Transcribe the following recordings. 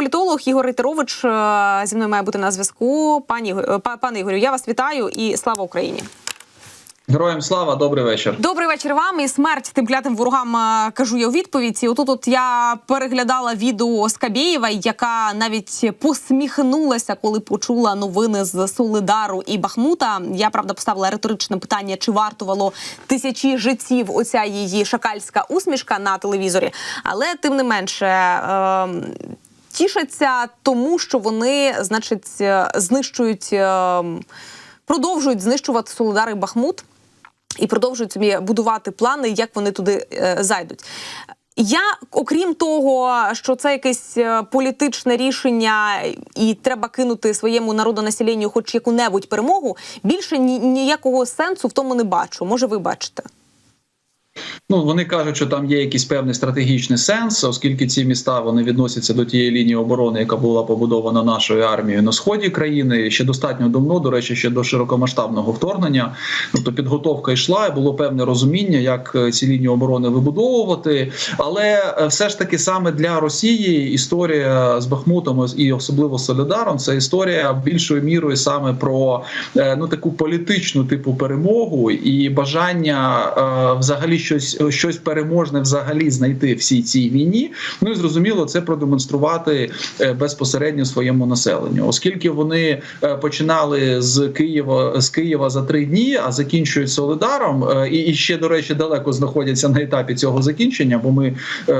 політолог Ігор Рейтерович е, зі мною має бути на зв'язку. Пані е, пане Ігорю, я вас вітаю і слава Україні. Героям слава, добрий вечір. Добрий вечір вам і смерть тим клятим ворогам е, кажу я у відповідь. І отут от я переглядала відео Скабєєва, яка навіть посміхнулася, коли почула новини з Солидару і Бахмута. Я правда поставила риторичне питання, чи вартувало тисячі життів оця її шакальська усмішка на телевізорі. Але тим не менше. Е- Тішаться тому, що вони, значить, е, знищують, е, продовжують знищувати Солидар і Бахмут і продовжують собі будувати плани, як вони туди е, зайдуть. Я, окрім того, що це якесь політичне рішення, і треба кинути своєму народонаселенню хоч яку-небудь перемогу, більше ні, ніякого сенсу в тому не бачу. Може, ви бачите? Ну вони кажуть, що там є якийсь певний стратегічний сенс, оскільки ці міста вони відносяться до тієї лінії оборони, яка була побудована нашою армією на сході країни. Ще достатньо давно, до речі, ще до широкомасштабного вторгнення. Тобто підготовка йшла, і було певне розуміння, як е, ці лінії оборони вибудовувати. Але е, все ж таки саме для Росії історія з Бахмутом і особливо з Солідаром, це історія більшою мірою саме про е, ну таку політичну типу перемогу і бажання взагалі щось щось переможне взагалі знайти всій цій війні. Ну і зрозуміло, це продемонструвати е, безпосередньо своєму населенню, оскільки вони е, починали з Києва з Києва за три дні, а закінчують Солидаром, е, і, і ще до речі далеко знаходяться на етапі цього закінчення. Бо ми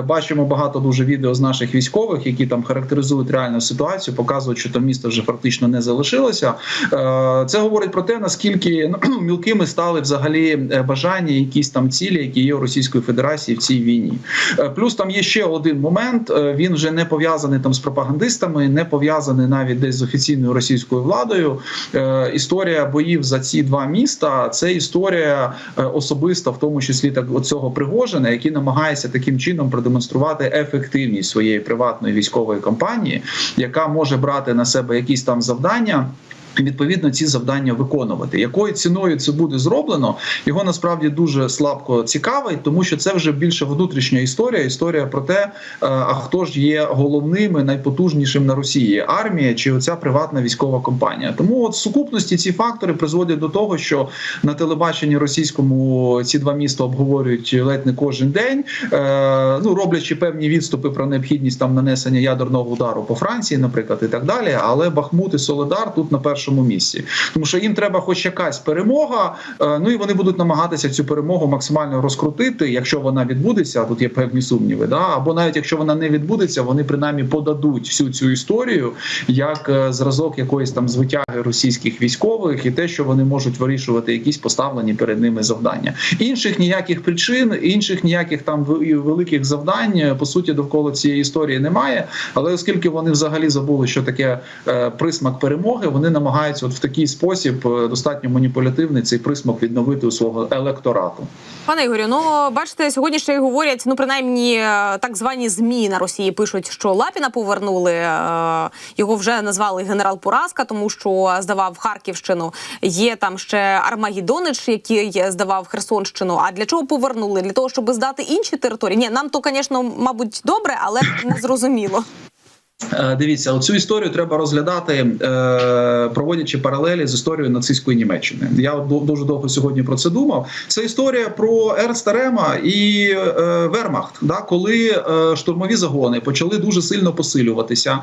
бачимо багато дуже відео з наших військових, які там характеризують реальну ситуацію, показують, що там місто вже фактично не залишилося. Це говорить про те, наскільки ну, мілкими стали взагалі бажання, якісь там цілі, які є у Російської Федерації в цій війні. Е, Плюс там є ще один момент. е, Він вже не пов'язаний там з пропагандистами, не пов'язаний навіть десь з офіційною російською владою. Е, Історія боїв за ці два міста це історія особиста, в тому числі так цього Пригожина, який намагається таким чином продемонструвати ефективність своєї приватної військової кампанії, яка може брати на себе якісь там завдання. Відповідно, ці завдання виконувати. Якою ціною це буде зроблено, його насправді дуже слабко цікавить, тому що це вже більше внутрішня історія. Історія про те, е, а хто ж є головним і найпотужнішим на Росії армія чи оця приватна військова компанія. Тому от сукупності ці фактори призводять до того, що на телебаченні російському ці два міста обговорюють ледь не кожен день, е, ну роблячи певні відступи про необхідність там нанесення ядерного удару по Франції, наприклад, і так далі. Але Бахмут і Солидар тут на першому місці, тому що їм треба хоч якась перемога. е, Ну і вони будуть намагатися цю перемогу максимально розкрутити, якщо вона відбудеться. Тут є певні сумніви. Да? Або навіть якщо вона не відбудеться, вони принаймні подадуть всю цю історію як е, зразок якоїсь там звитяги російських військових і те, що вони можуть вирішувати якісь поставлені перед ними завдання. Інших ніяких причин, інших ніяких там великих завдань е, по суті довкола цієї історії немає. Але оскільки вони взагалі забули, що таке присмак перемоги, вони намагаються от в такий спосіб е, достатньо маніпулятивний цей присмак відновити у свого електорату. Пане Ігорю, ну бачите, сьогодні ще й говорять, ну принаймні е, так звані змі на Росії пишуть, що Лапіна повернули. е, Його вже назвали генерал Поразка, тому що здавав Харківщину. Є там ще Армагідонич, який здавав Херсонщину. А для чого повернули? Для того, щоб здати інші території? Ні, нам то, звісно, мабуть, добре, але не зрозуміло. Е, Дивіться, оцю історію треба розглядати, е, проводячи паралелі з історією нацистської Німеччини. Я дуже довго сьогодні про це думав. Це історія про Ернста Рема і е, Вермахт. Коли штурмові загони почали дуже сильно посилюватися.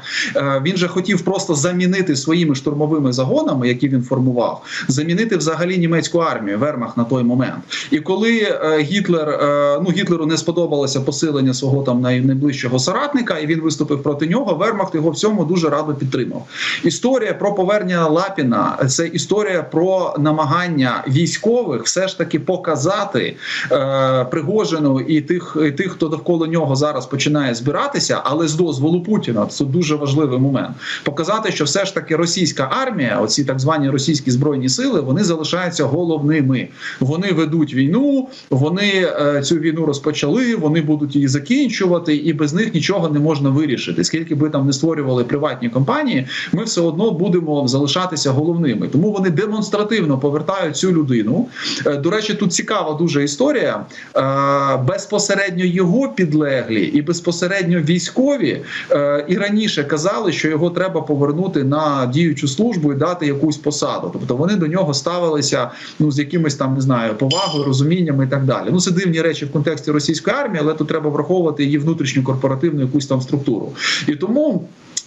Він же хотів просто замінити своїми штурмовими загонами, які він формував, замінити взагалі німецьку армію. Вермахт на той момент. І коли Гітлер ну Гітлеру не сподобалося посилення свого там найближчого соратника, і він виступив проти нього. Вермахт його в цьому дуже радо підтримав. Історія про повернення Лапіна це історія про намагання військових все ж таки показати е, Пригожину і тих, і тих, хто довкола нього зараз починає збиратися, але з дозволу Путіна це дуже важливий момент. Показати, що все ж таки російська армія, оці так звані російські збройні сили, вони залишаються головними. Вони ведуть війну, вони е, цю війну розпочали, вони будуть її закінчувати, і без них нічого не можна вирішити. Скільки би там там не створювали приватні компанії, ми все одно будемо залишатися головними. Тому вони демонстративно повертають цю людину. Е, До речі, тут цікава дуже історія. Е, Безпосередньо його підлеглі і безпосередньо військові е, і раніше казали, що його треба повернути на діючу службу і дати якусь посаду. Тобто вони до нього ставилися ну з якимось там не знаю повагою, розумінням і так далі. Ну це дивні речі в контексті російської армії, але тут треба враховувати її внутрішню корпоративну якусь там структуру. І тому. Е,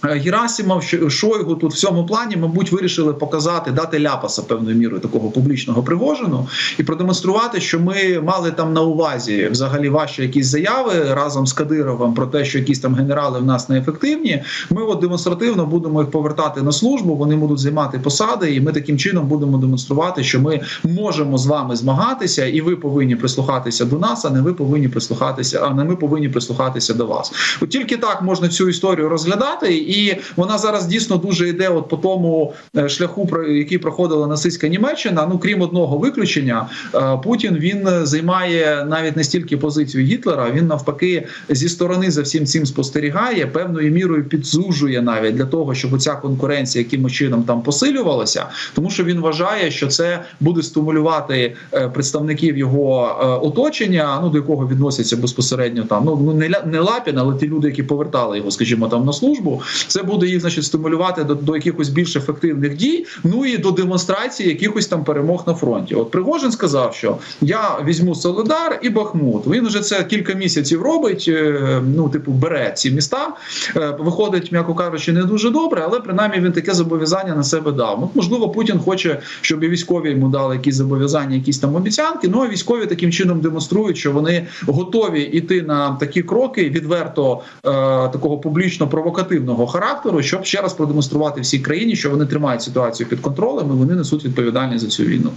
Герасимов, Шойгу тут в цьому плані, мабуть, вирішили показати, дати ляпаса певною мірою такого публічного Пригожину і продемонструвати, що ми мали там на увазі взагалі ваші якісь заяви разом з Кадировим про те, що якісь там генерали в нас неефективні. Ми от демонстративно будемо їх повертати на службу. Вони будуть займати посади, і ми таким чином будемо демонструвати, що ми можемо з вами змагатися, і ви повинні прислухатися до нас, а не ви повинні прислухатися, а не ми повинні прислухатися до вас. От тільки так можна цю історію розглядати, і вона зараз дійсно дуже йде от по тому е, шляху, про який проходила нацистська Німеччина. Ну крім одного виключення, е, Путін він е, займає навіть не стільки позицію Гітлера, він навпаки зі сторони за всім цим спостерігає, певною мірою підзужує навіть для того, щоб ця конкуренція якимось чином там посилювалася, тому що він вважає, що це буде стимулювати представників його оточення, ну до якого відносяться безпосередньо там. Ну ну не не Лапін, але ті люди, які повертали його, скажімо, там на службу. Це буде їх, значить, стимулювати до, до якихось більш ефективних дій, ну і до демонстрації якихось там перемог на фронті. От Пригожин сказав, що я візьму Солидар і Бахмут. Він вже це кілька місяців робить. е, Ну, типу, бере ці міста. Е, Виходить, м'яко кажучи, не дуже добре, але принаймні він таке зобов'язання на себе дав. Ну, можливо, Путін хоче, щоб і військові йому дали якісь зобов'язання, якісь там обіцянки. Ну а військові таким чином демонструють, що вони готові йти на такі кроки відверто е, такого публічно провокативного характеру, щоб ще раз продемонструвати всій країні, що вони тримають ситуацію під контролем і вони несуть відповідальність за цю війну.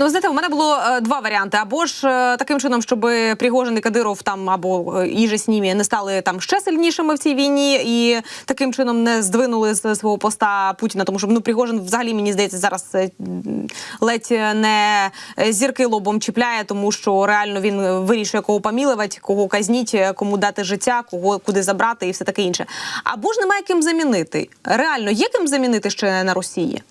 Ну, знаєте, у мене було е, два варіанти: або ж е, таким чином, щоб Пригожин і Кадиров там або е, і з ними не стали там ще сильнішими в цій війні, і таким чином не здвинули з свого поста Путіна. Тому що ну Пригожин взагалі мені здається зараз е, ледь не зірки лобом чіпляє, тому що реально він вирішує кого помілувати, кого казніть, кому дати життя, кого куди забрати і все таке інше. Або ж немає ким замінити. Реально є ким замінити ще на Росії.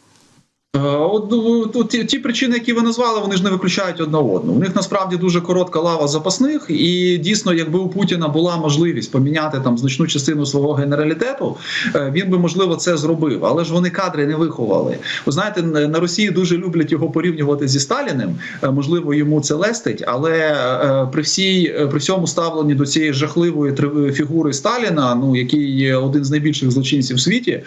Е, От ну, от ті, ті причини, які ви назвали, вони ж не виключають одна одну. У них насправді дуже коротка лава запасних, і дійсно, якби у Путіна була можливість поміняти там значну частину свого генералітету, е, він би можливо це зробив. Але ж вони кадри не виховали. Ви знаєте, на Росії дуже люблять його порівнювати зі Сталіним. Е, Можливо, йому це лестить, але при всій при всьому ставленні до цієї жахливої фігури Сталіна, ну який є один з найбільших злочинців в світі,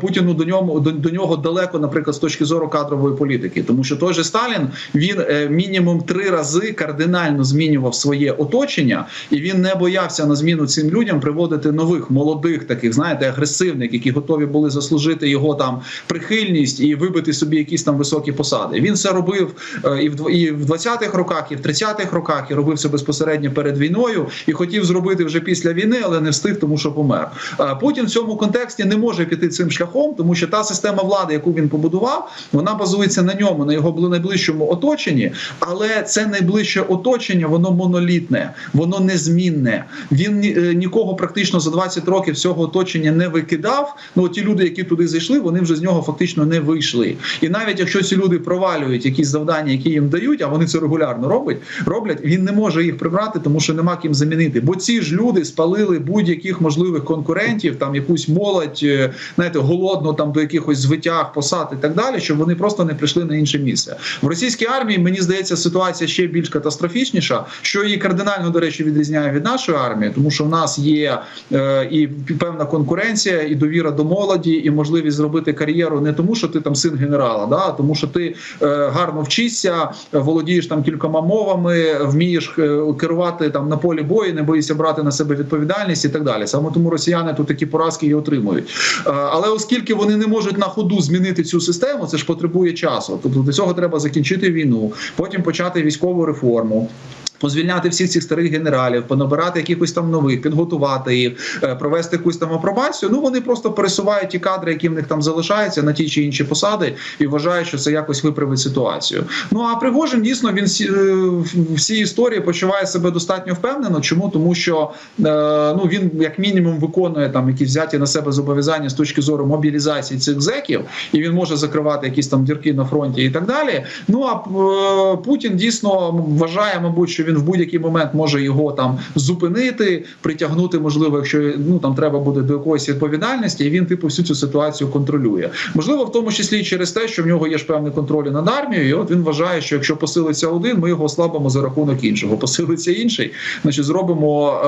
Путіну до ньому до, до нього далеко, наприклад, з точки зору кадрової політики, тому що той же Сталін він е, мінімум три рази кардинально змінював своє оточення, і він не боявся на зміну цим людям приводити нових молодих, таких знаєте, агресивних, які готові були заслужити його там прихильність і вибити собі якісь там високі посади. Він це робив е, і в і в 20-х роках, і в 30-х роках, і робив це безпосередньо перед війною, і хотів зробити вже після війни, але не встиг, тому що помер. Е, Путін в цьому контексті не може піти цим шляхом, тому що та система влади, яку він побудував, вона базується на ньому, на його найближчому оточенні. Але це найближче оточення, воно монолітне, воно незмінне. Він е, нікого практично за 20 років цього оточення не викидав. Ну ті люди, які туди зайшли, вони вже з нього фактично не вийшли. І навіть якщо ці люди провалюють якісь завдання, які їм дають, а вони це регулярно роблять, роблять, він не може їх прибрати, тому що нема ким замінити. Бо ці ж люди спалили будь-яких можливих конкурентів, там якусь молодь, е, знаєте, голодну там до якихось звитяг, посад і так далі, щоб вони просто не прийшли на інше місце. В російській армії мені здається, ситуація ще більш катастрофічніша, що її кардинально до речі відрізняє від нашої армії, тому що в нас є е, і певна конкуренція, і довіра до молоді, і можливість зробити кар'єру не тому, що ти там син генерала, да, а тому що ти е, гарно вчишся, володієш там кількома мовами, вмієш е, керувати там на полі бою, не боїшся брати на себе відповідальність і так далі. Саме тому росіяни тут такі поразки і отримують. Е, Але оскільки вони не можуть на ходу змінити цю систему, це ж потребує часу. Тобто до цього треба закінчити війну, потім почати військову реформу. Позвільняти всіх цих старих генералів, понабирати якихось там нових, підготувати їх, е, провести якусь там апробацію. Ну вони просто пересувають ті кадри, які в них там залишаються на ті чи інші посади, і вважають, що це якось виправить ситуацію. Ну а Пригожин дійсно він всі, е, в всій історії почуває себе достатньо впевнено. Чому тому, що е, ну він як мінімум виконує там якісь взяті на себе зобов'язання з точки зору мобілізації цих зеків, і він може закривати якісь там дірки на фронті і так далі. Ну а Путін дійсно вважає, мабуть, що він в будь-який момент може його там зупинити, притягнути, можливо, якщо ну там треба буде до якоїсь відповідальності, і він типу всю цю ситуацію контролює. Можливо, в тому числі і через те, що в нього є ж певний контроль над армією. І от він вважає, що якщо посилиться один, ми його ослабимо за рахунок іншого. Посилиться інший, значить зробимо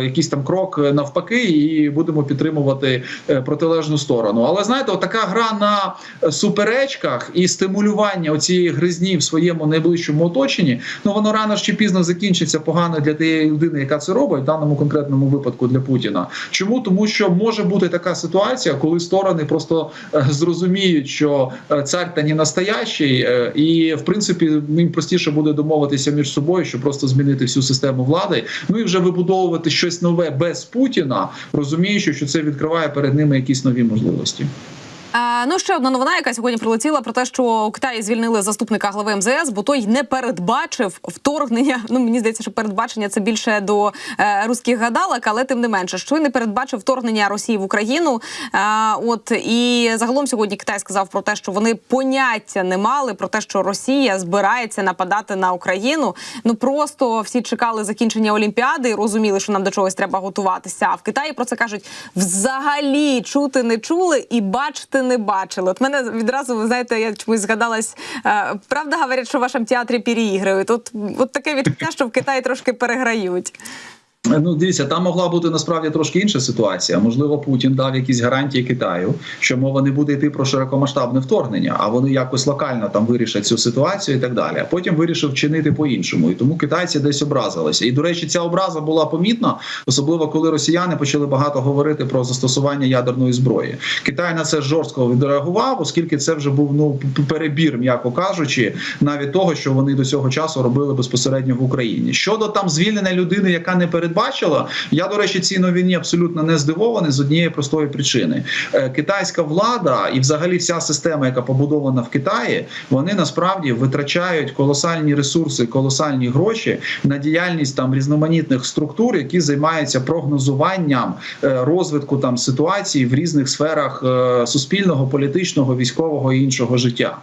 е, якийсь там крок навпаки, і будемо підтримувати е, протилежну сторону. Але знаєте, от така гра на суперечках і стимулювання оцієї гризні в своєму найближчому оточенні, ну воно рано чи пізно закінчиться погано для тієї людини, яка це робить, в даному конкретному випадку для Путіна. Чому тому, що може бути така ситуація, коли сторони просто е, зрозуміють, що е, цар та не настоящий, е, і в принципі їм простіше буде домовитися між собою, щоб просто змінити всю систему влади, ну і вже вибудовувати щось нове без Путіна, розуміючи, що це відкриває перед ними якісь нові можливості. Е, ну ще одна новина, яка сьогодні прилетіла про те, що у Китаї звільнили заступника глави МЗС, бо той не передбачив вторгнення. Ну мені здається, що передбачення це більше до е, руських гадалок, але тим не менше, що не передбачив вторгнення Росії в Україну. Е, от і загалом сьогодні Китай сказав про те, що вони поняття не мали про те, що Росія збирається нападати на Україну. Ну просто всі чекали закінчення Олімпіади і розуміли, що нам до чогось треба готуватися. А в Китаї про це кажуть взагалі чути не чули і бачити не бачили. От мене відразу ви знаєте, я чомусь згадалась. е, Правда, говорять, що в вашому театрі переіграють. От, от таке відчуття, що в Китаї трошки переграють. Ну, дивіться, там могла бути насправді трошки інша ситуація. Можливо, Путін дав якісь гарантії Китаю, що мова не буде йти про широкомасштабне вторгнення, а вони якось локально там вирішать цю ситуацію і так далі. А потім вирішив чинити по-іншому. І тому китайці десь образилися. І до речі, ця образа була помітна, особливо коли росіяни почали багато говорити про застосування ядерної зброї. Китай на це жорстко відреагував, оскільки це вже був ну перебір, м'яко кажучи, навіть того, що вони до цього часу робили безпосередньо в Україні. Щодо там звільнення людини, яка не передбачила, я до речі, цій новині абсолютно не здивований з однієї простої причини. Е, Китайська влада і, взагалі, вся система, яка побудована в Китаї, вони насправді витрачають колосальні ресурси, колосальні гроші на діяльність там різноманітних структур, які займаються прогнозуванням е, розвитку там ситуації в різних сферах е, суспільного, політичного, військового і іншого життя,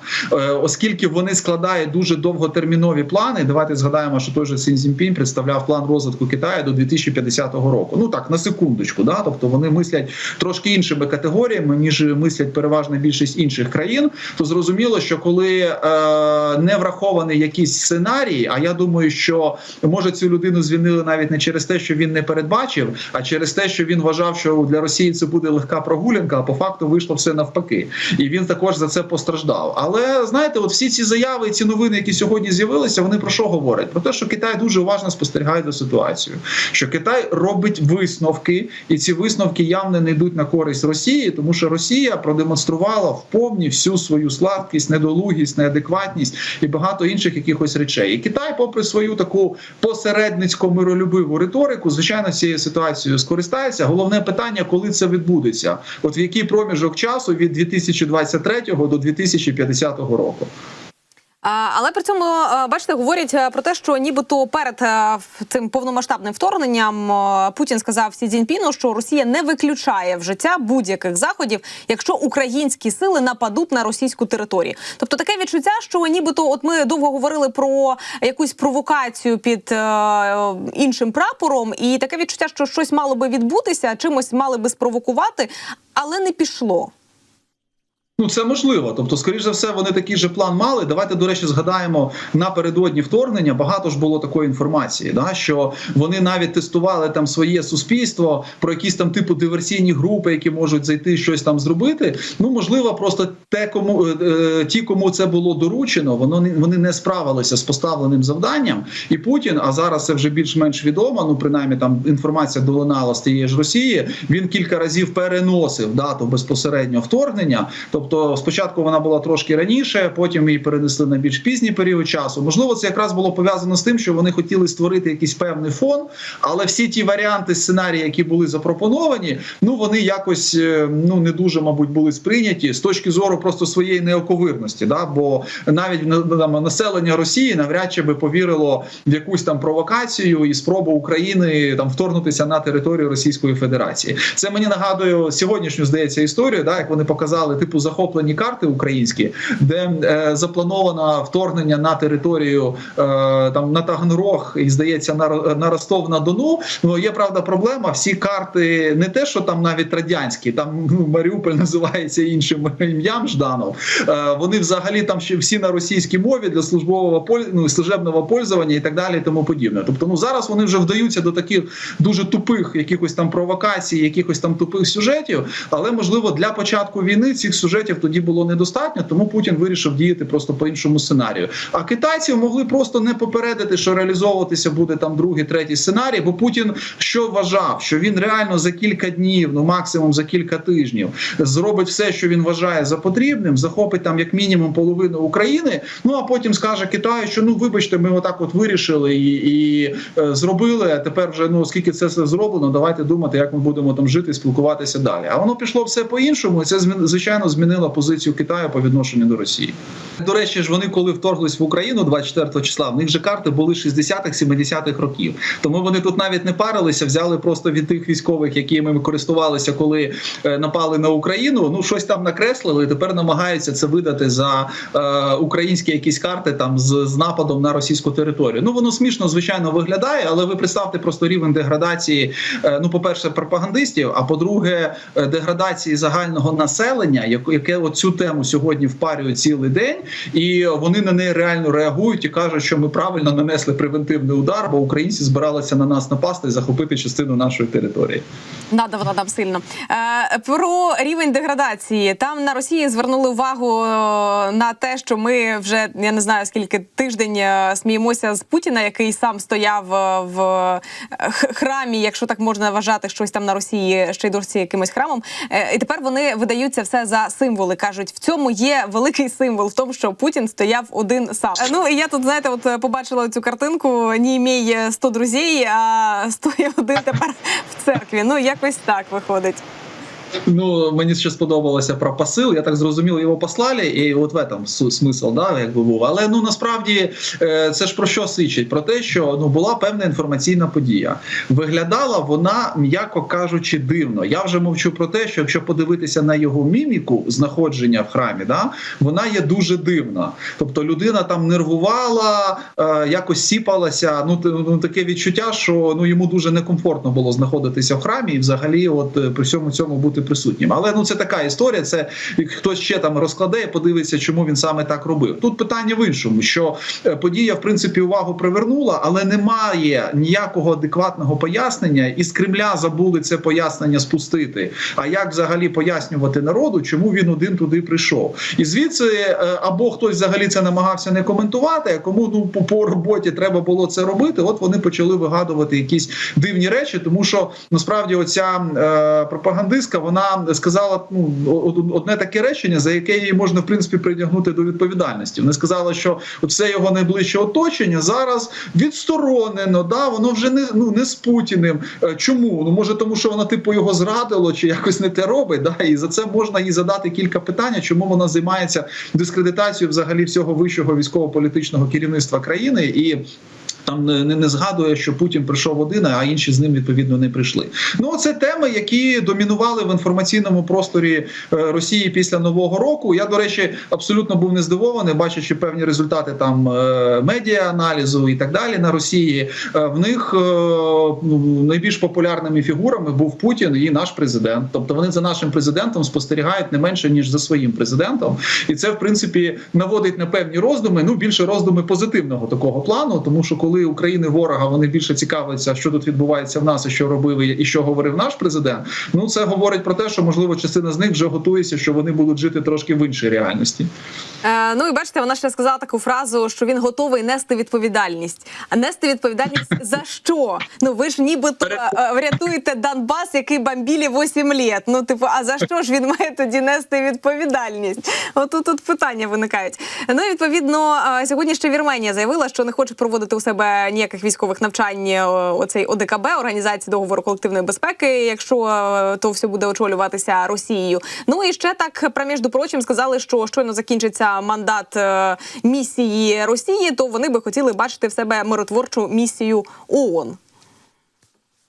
оскільки вони складають дуже довготермінові плани. Давайте згадаємо, що той же Сін Цзіньпінь представляв план розвитку Китаю до 2050 року. Ну так на секундочку, да, тобто вони мислять трошки іншими категоріями, ніж мислять переважна більшість інших країн. То зрозуміло, що коли е, не врахований якийсь сценарій, а я думаю, що може цю людину звільнили навіть не через те, що він не передбачив, а через те, що він вважав, що для Росії це буде легка прогулянка, а по факту вийшло все навпаки, і він також за це постраждав. Але знаєте, от всі ці заяви, ці новини, які сьогодні з'явилися, вони про що говорять? Про те, що Китай дуже уважно спостерігає за ситуацією, що Китай робить висновки, і ці висновки явно не йдуть на користь Росії, тому що Росія продемонструвала вповні всю свою слабкість, недолугість, неадекватність і багато інших якихось речей. І Китай, попри свою таку посередницько миролюбиву риторику, звичайно, цією ситуацією скористається. Головне питання, коли це відбудеться, от в який проміжок часу від 2023 до 2050 року. Але при цьому е, бачите, говорять е, про те, що нібито перед е, цим повномасштабним вторгненням Путін сказав Сі Цзіньпіну, що Росія не виключає в життя будь-яких заходів, якщо українські сили нападуть на російську територію. Тобто таке відчуття, що нібито, от ми довго говорили про якусь провокацію під іншим прапором, і таке відчуття, що щось мало би відбутися, чимось мали би спровокувати, але не пішло. Ну, це можливо. Тобто, скоріш за все, вони такий же план мали. Давайте, до речі, згадаємо напередодні вторгнення. Багато ж було такої інформації, да що вони навіть тестували там своє суспільство про якісь там типу диверсійні групи, які можуть зайти щось там зробити. Ну можливо, просто те, кому е, е, ті, кому це було доручено, воно не вони не справилися з поставленим завданням. І Путін, а зараз це вже більш-менш відомо. Ну принаймні там інформація долинала з тієї ж Росії. Він кілька разів переносив дату безпосередньо вторгнення. Тобто Тобто, спочатку вона була трошки раніше, потім її перенесли на більш пізній період часу. Можливо, це якраз було пов'язано з тим, що вони хотіли створити якийсь певний фон, але всі ті варіанти сценарії, які були запропоновані, ну вони якось е, ну не дуже, мабуть, були сприйняті з точки зору просто своєї неоковирності. Да? Бо навіть на- там, населення Росії навряд чи би повірило в якусь там провокацію і спробу України там вторгнутися на територію Російської Федерації. Це мені нагадує сьогоднішню, здається, історію, да, як вони показали типу захоплені карти українські, де е, заплановано вторгнення на територію е, там на Таганрог і здається на, на Ростов на Дону. Ну є правда проблема. Всі карти не те, що там навіть радянські, там ну, Маріуполь називається іншим ім'ям Жданов. Е, вони взагалі там ще всі на російській мові для службового ну, служебного пользування і так далі, і тому подібне. Тобто, ну зараз вони вже вдаються до таких дуже тупих якихось там провокацій, якихось там тупих сюжетів. Але можливо для початку війни цих сюжетів тоді було недостатньо, тому Путін вирішив діяти просто по іншому сценарію. А китайців могли просто не попередити, що реалізовуватися буде там другий, третій сценарій. Бо Путін що вважав, що він реально за кілька днів, ну максимум за кілька тижнів, зробить все, що він вважає за потрібним, захопить там як мінімум половину України. Ну а потім скаже Китаю, що ну вибачте, ми отак от вирішили і, і е, зробили. А тепер вже ну оскільки це все зроблено, давайте думати, як ми будемо там жити, спілкуватися далі. А воно пішло все по іншому, і це звичайно змінило позицію Китаю по відношенню до Росії. До речі, ж вони коли вторглись в Україну 24 числа, в них же карти були 60-х, 70-х років. Тому вони тут навіть не парилися, взяли просто від тих військових, якими ми користувалися, коли е, напали на Україну. Ну щось там накреслили. Тепер намагаються це видати за е, українські якісь карти там з, з нападом на російську територію. Ну воно смішно, звичайно, виглядає, але ви представте просто рівень деградації. е, ну, по-перше, пропагандистів, а по-друге, е, деградації загального населення, яке от цю тему сьогодні впарює цілий день, і вони на неї реально реагують і кажуть, що ми правильно нанесли превентивний удар, бо українці збиралися на нас напасти і захопити частину нашої території. Надо вона там сильно. Е, про рівень деградації. Там на Росії звернули увагу е, на те, що ми вже я не знаю скільки тиждень е, сміємося з Путіна, який сам стояв в храмі, якщо так можна вважати щось там на Росії, ще й досі якимось храмом. І тепер вони видаються все за символи. кажуть, в цьому є великий символ в тому, що Путін стояв один сам. Е, Ну і я тут знаєте, от е, побачила цю картинку. Ні мій 100 друзей, а стоїть один тепер в церкві. Ну якось так виходить. Ну мені ще сподобалося про посил. Я так зрозумів, його послали, і от в этом смисл, да, якби був. Але ну насправді е, це ж про що свідчить? Про те, що ну була певна інформаційна подія. Виглядала вона, м'яко кажучи, дивно. Я вже мовчу про те, що якщо подивитися на його міміку знаходження в храмі, да, вона є дуже дивна. Тобто людина там нервувала, е, якось сіпалася. Ну, ну таке відчуття, що ну йому дуже некомфортно було знаходитися в храмі і взагалі, от е, при всьому цьому бути присутнім. Але ну це така історія. Це хтось ще там розкладе подивиться, чому він саме так робив. Тут питання в іншому, що е, подія в принципі увагу привернула, але немає ніякого адекватного пояснення, і з Кремля забули це пояснення спустити. А як взагалі пояснювати народу, чому він один туди прийшов? І звідси е, або хтось взагалі це намагався не коментувати, а кому ну по роботі треба було це робити. От вони почали вигадувати якісь дивні речі, тому що насправді оця е, пропагандистка вона сказала ну одне таке речення, за яке її можна в принципі притягнути до відповідальності. Вона сказала, що все його найближче оточення зараз відсторонено. Да, воно вже не ну не з Путіним. Е, Чому? Ну може, тому що вона типу його зрадило чи якось не те робить. Да, і за це можна їй задати кілька питань, чому вона займається дискредитацією взагалі всього вищого військово-політичного керівництва країни і. Там не, не, згадує, що Путін прийшов один, а інші з ним відповідно не прийшли. Ну це теми, які домінували в інформаційному просторі е, Росії після нового року. Я до речі абсолютно був не здивований, бачачи певні результати там е, медіа-аналізу і так далі на Росії. Е, В них ну, найбільш популярними фігурами був Путін і наш президент. Тобто вони за нашим президентом спостерігають не менше ніж за своїм президентом, і це в принципі наводить на певні роздуми. Ну більше роздуми позитивного такого плану, тому що коли коли України ворога вони більше цікавляться, що тут відбувається в нас, і що робили, і що говорив наш президент. Ну це говорить про те, що можливо частина з них вже готується, що вони будуть жити трошки в іншій реальності. Е, ну і бачите, вона ще сказала таку фразу, що він готовий нести відповідальність. А нести відповідальність за що? Ну ви ж нібито е, врятуєте Донбас, який бомбілі 8 літ. Ну, типу, а за що ж він має тоді нести відповідальність? Отут тут питання виникають. Ну і відповідно, е, сьогодні ще Вірменія заявила, що не хоче проводити у себе ніяких військових навчань. Оцей ОДКБ організації договору колективної безпеки, якщо то все буде очолюватися Росією. Ну і ще так проміж прочим сказали, що щойно закінчиться мандат е, місії Росії, то вони би хотіли бачити в себе миротворчу місію ООН.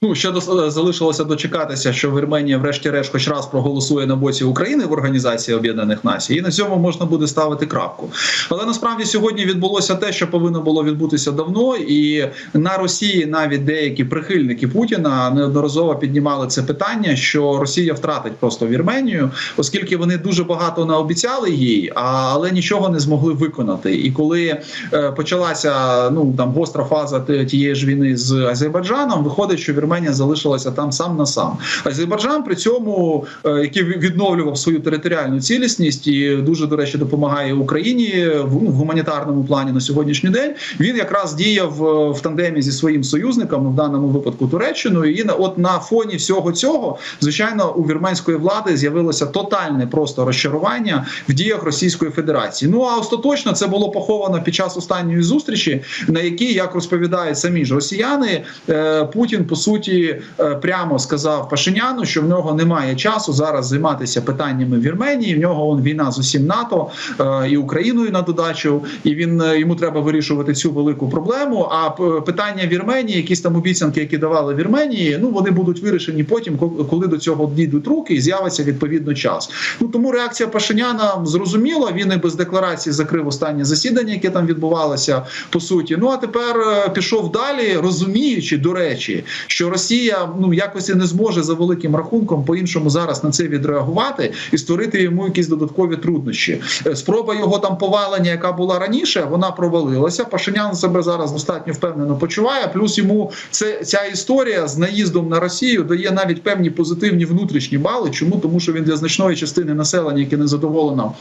Ну ще до залишилося дочекатися, що Вірменія, врешті-решт, хоч раз проголосує на боці України в Організації Об'єднаних Націй, і на цьому можна буде ставити крапку. Але насправді сьогодні відбулося те, що повинно було відбутися давно, і на Росії навіть деякі прихильники Путіна неодноразово піднімали це питання, що Росія втратить просто Вірменію, оскільки вони дуже багато наобіцяли їй, але нічого не змогли виконати. І коли е, почалася ну там гостра фаза тієї ж війни з Азербайджаном, виходить, що Вірменія залишилася там сам на сам. Азербайджан при цьому, е, який відновлював свою територіальну цілісність і дуже до речі допомагає Україні в, ну, гуманітарному плані на сьогоднішній день. Він якраз діяв е, в тандемі зі своїм союзником, в даному випадку Туреччиною. І на от на фоні всього цього, звичайно, у вірменської влади з'явилося тотальне просто розчарування в діях Російської Федерації. Ну а остаточно це було поховано під час останньої зустрічі, на якій, як розповідають самі ж росіяни, е, Путін по суті е, прямо сказав Пашиняну, що в нього немає часу зараз займатися питаннями Вірменії. В нього он війна з усім НАТО е, і Україною на додачу, і він е, йому треба вирішувати цю велику проблему. А питання Вірменії, якісь там обіцянки, які давали Вірменії, ну вони будуть вирішені потім, коли до цього дійдуть руки і з'явиться відповідно час. Ну тому реакція Пашиняна зрозуміла. Він і без декларації закрив останнє засідання, яке там відбувалося по суті. Ну а тепер пішов далі, розуміючи до речі, що Росія ну якось і не зможе за великим рахунком по-іншому зараз на це відреагувати і створити йому якісь додаткові труднощі. Е, Спроба його там повалення, яка була раніше, вона провалилася. Пашинян себе зараз достатньо впевнено почуває. Плюс йому це ця історія з наїздом на Росію дає навіть певні позитивні внутрішні бали. Чому тому, що він для значної частини населення, яке не задоволено.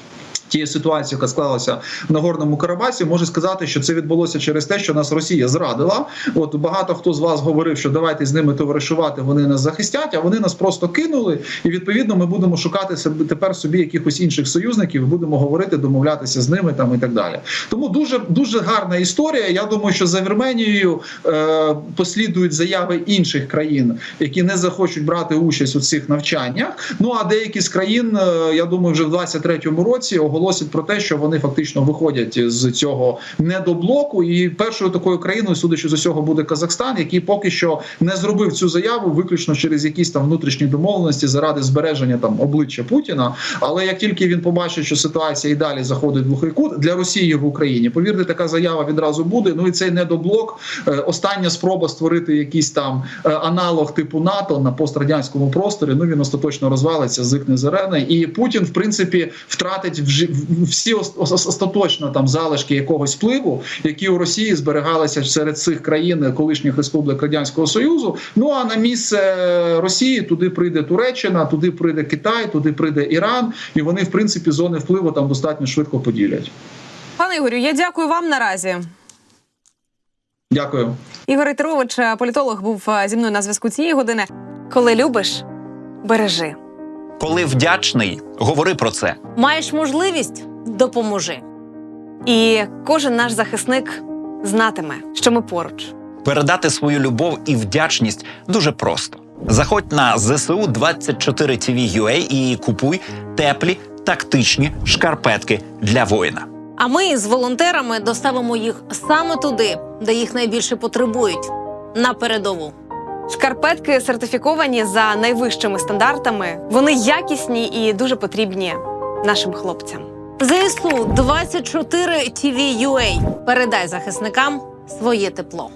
Тією ситуацією, яка склалася в Нагорному Карабасі, може сказати, що це відбулося через те, що нас Росія зрадила. От багато хто з вас говорив, що давайте з ними товаришувати, вони нас захистять, а вони нас просто кинули. І відповідно ми будемо шукати себе тепер собі якихось інших союзників, будемо говорити, домовлятися з ними там і так далі. Тому дуже дуже гарна історія. Я думаю, що за Вірменією е, послідують заяви інших країн, які не захочуть брати участь у цих навчаннях. Ну а деякі з країн, е, я думаю, вже в 23-му році оголосять про те, що вони фактично виходять з цього недоблоку. І першою такою країною, судячи з усього, буде Казахстан, який поки що не зробив цю заяву виключно через якісь там внутрішні домовленості заради збереження там обличчя Путіна. Але як тільки він побачить, що ситуація і далі заходить в глухий кут для Росії в Україні, повірте, така заява відразу буде. Ну і цей недоблок, е, остання спроба створити якийсь там е, аналог типу НАТО на пострадянському просторі. Ну він остаточно розвалиться, зикне з. І Путін, в принципі, втратить вжи- в- всі ос- ос- остаточно там залишки якогось впливу, які у Росії зберігалися серед цих країн колишніх республік радянського союзу. Ну а на місце Росії туди прийде Туреччина, туди прийде Китай, туди прийде Іран, і вони в принципі зони впливу там достатньо швидко поділять. Пане Ігорю, я дякую вам наразі. Дякую. Ігор Ітерович, політолог, був е, зі мною на зв'язку цієї години. Коли любиш, бережи. Коли вдячний, говори про це. Маєш можливість допоможи. І кожен наш захисник знатиме, що ми поруч. Передати свою любов і вдячність дуже просто. Заходь на ЗСУ 24 TV UA і купуй теплі тактичні шкарпетки для воїна. А ми з волонтерами доставимо їх саме туди, де їх найбільше потребують на передову. Шкарпетки сертифіковані за найвищими стандартами. Вони якісні і дуже потрібні нашим хлопцям. ЗСУ 24 TV UA. Передай захисникам своє тепло.